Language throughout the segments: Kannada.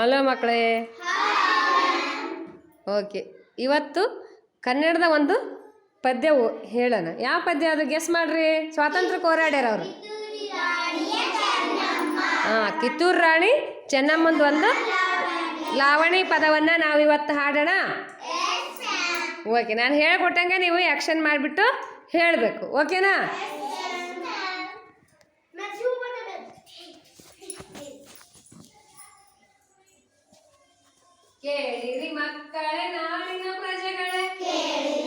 ಹಲೋ ಮಕ್ಕಳೇ. ಓಕೆ, ಇವತ್ತು ಕನ್ನಡದ ಒಂದು ಪದ್ಯ ಓ- ಹೇಳೋಣ. ಯಾವ ಪದ್ಯ ಅದು? ಗೆಸ್ ಮಾಡ್ರಿ. ಸ್ವಾತಂತ್ರ್ಯ ಹೋರಾಡ್ಯಾರ ಅವರು. ಹಾಂ, ಕಿತ್ತೂರು ರಾಣಿ ಚೆನ್ನಮ್ಮಂದು ಒಂದು ಲಾವಣಿ ಪದವನ್ನು ನಾವು ಇವತ್ತು ಹಾಡೋಣ. ಓಕೆ, ನಾನು ಹೇಳ್ಕೊಟ್ಟಂಗೆ ನೀವು ಆ್ಯಕ್ಷನ್ ಮಾಡಿಬಿಟ್ಟು ಹೇಳಬೇಕು. ಓಕೆನಾ? ಕೇಳಿರಿ ಮಕ್ಕಳೇ ನಾಡಿನ ಪ್ರಜೆಗಳೇ ಕೇಳಿರಿ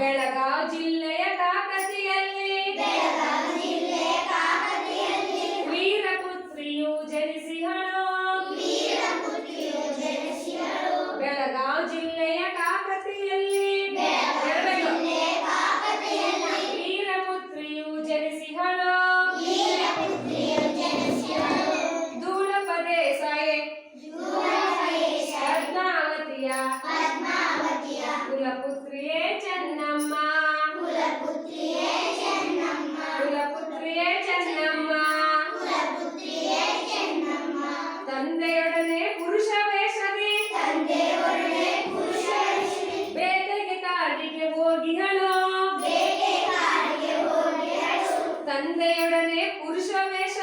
ಬೆಳಗಾವ್ ಜಿಲ್ಲೆಯ ಕಾಕತಿಯಲ್ಲಿ ವೀರಪುತ್ರಿಯು ಕುಲಪುತ್ರಿಯೇ ಚೆನ್ನಮ್ಮ ಕುಲಪುತ್ರಿಯೇ ಚೆನ್ನಮ್ಮ ತಂದೆಯೊಡನೆ ಪುರುಷ ವೇಷದಿ ಬೇಟೆಗೆ ಕಾಡಿಗೆ ಹೋಗಿಹಳು ತಂದೆಯೊಡನೆ ಪುರುಷ ವೇಷದೇ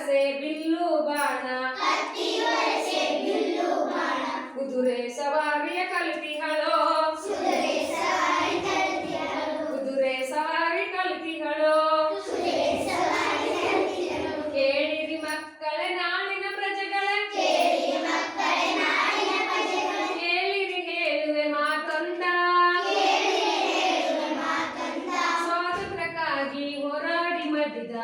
ವರಸೆ ಬಿಲ್ಲು ಬಾಣ. ಕುದುರೆ ಸವಾರಿಯ ಕಲಿತಿಹಳು ಕುದುರೆ ಸವಾರಿ ಕಲಿತಿಹಳು ಕೇಳಿರಿ ಮಕ್ಕಳೇ ನಾಡಿನ ಪ್ರಜೆಗಳೇ. ಕೇಳಿರಿ ಹೇಳುವೆ ಮಾತಂದ. ಸ್ವಾತಂತ್ರ್ಯಕ್ಕಾಗಿ ಹೋರಾಡಿ ಮಡಿದ.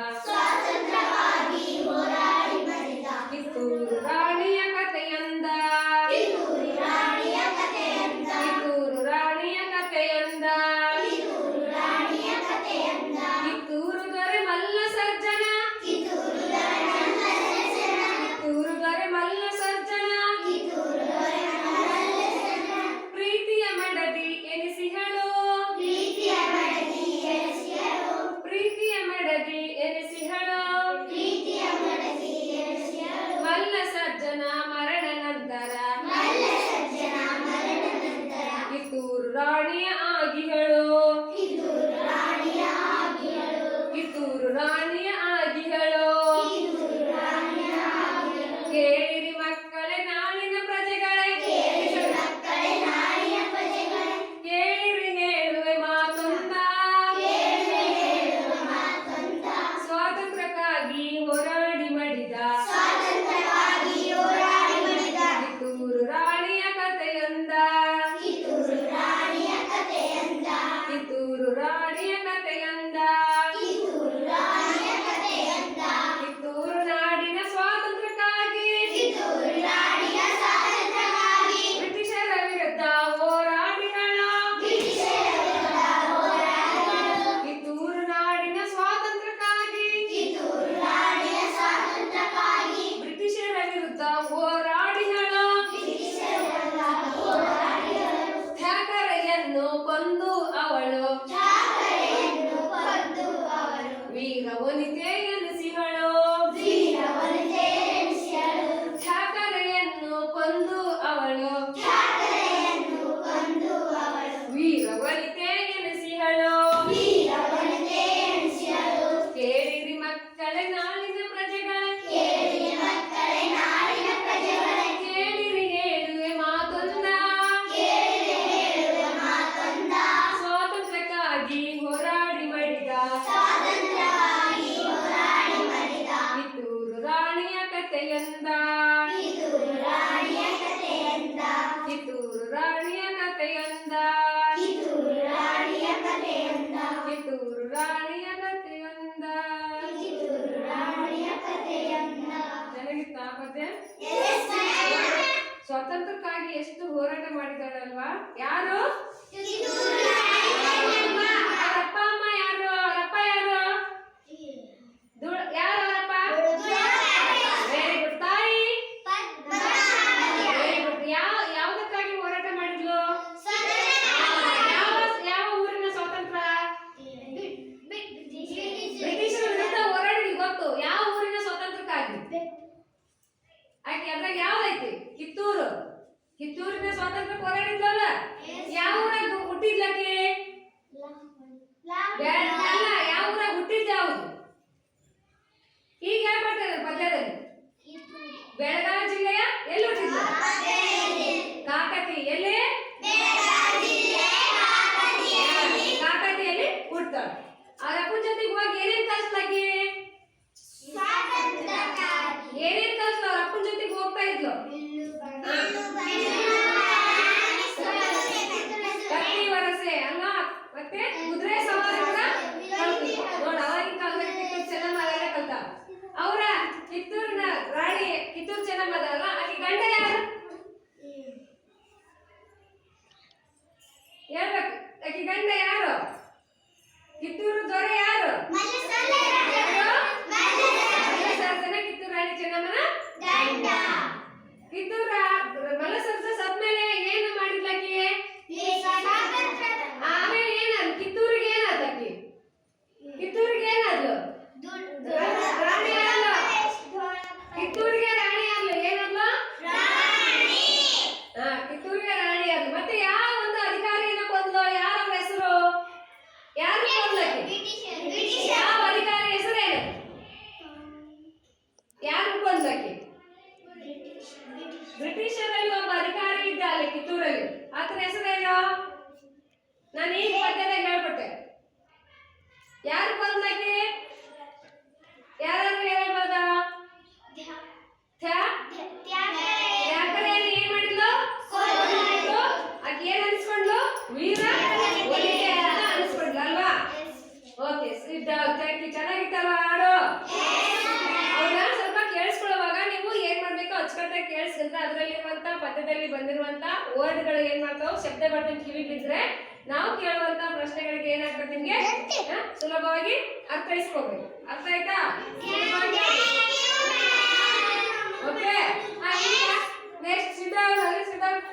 ऊरु रानी ಕಥೆಯಂದ. ಕಿತ್ತೂರು ರಾಣಿಯ ಕಥೆಯಂದ. ಕಿತ್ತೂರು ರಾಣಿಯ ಕಥೆಯಂದ. ಕಿತ್ತೂರು ರಾಣಿಯ ಕಥೆಯಂದ ಸ್ವಾತಂತ್ರ್ಯಕ್ಕಾಗಿ ಎಷ್ಟು ಹೋರಾಟ ಮಾಡಿದಾರಲ್ವಾ ಯಾರು? ಕಿತ್ತೂರಿನ ಸ್ವಾತಂತ್ರ್ಯ ಹೋರಾಡಿದ್ಲಲ್ಲ ಯಾವ ಊರಾಗ ಹುಟ್ಟಿದ್ಲಕ್ಕೆ? ಕಿತ್ತೂರಿನ ರಾಣಿ ಅದು. ಮತ್ತೆ ಯಾವ ಒಂದು ಅಧಿಕಾರಿಯನ್ನ ಕೊಂದ್ಲು? ಯಾರ ಅವ್ರ ಹೆಸರು? ಯಾರು ಯಾವ ಅಧಿಕಾರಿ ಹೆಸರೇನು ಯಾರು ಕೊಂದ್ಲಕ್ಕೆ ಬ್ರಿಟಿಷರಲ್ಲಿ ಒಬ್ಬ ಅಧಿಕಾರಿ ಇದ್ದ ಅಲ್ಲಿ ಕಿತ್ತೂರಲ್ಲಿ. ಆತನ ಹೆಸರೇನು ನಾನು ಈಗ ಮಧ್ಯಾಹ್ನ ಹೇಳ್ಬಿಟ್ಟೆ. ಯಾರು ಕೊಂದ್ಲಕ್ಕೆ ವರ್ಡ್ಗಳು ಏನ್ ಮಾಡ್ತಾವ ಶಬ್ದ ಬರ್ತೀನಿ ಕಿವಿಗೆ ನಾವು ಕೇಳುವಂತ ಪ್ರಶ್ನೆಗಳಿಗೆ ಏನಾಗ್ತದೆ ನಿಮ್ಗೆ? ಸುಲಭವಾಗಿ ಅರ್ಥೈಸ್ಕೋಬೇಕು. ಅರ್ಥ ಆಯ್ತಾ? ಓಕೆ. ನೆಕ್ಸ್ಟ್ ಸಿದ್ಧಾರ್ಥ ಸಿದ್ಧಾರ್ಥ.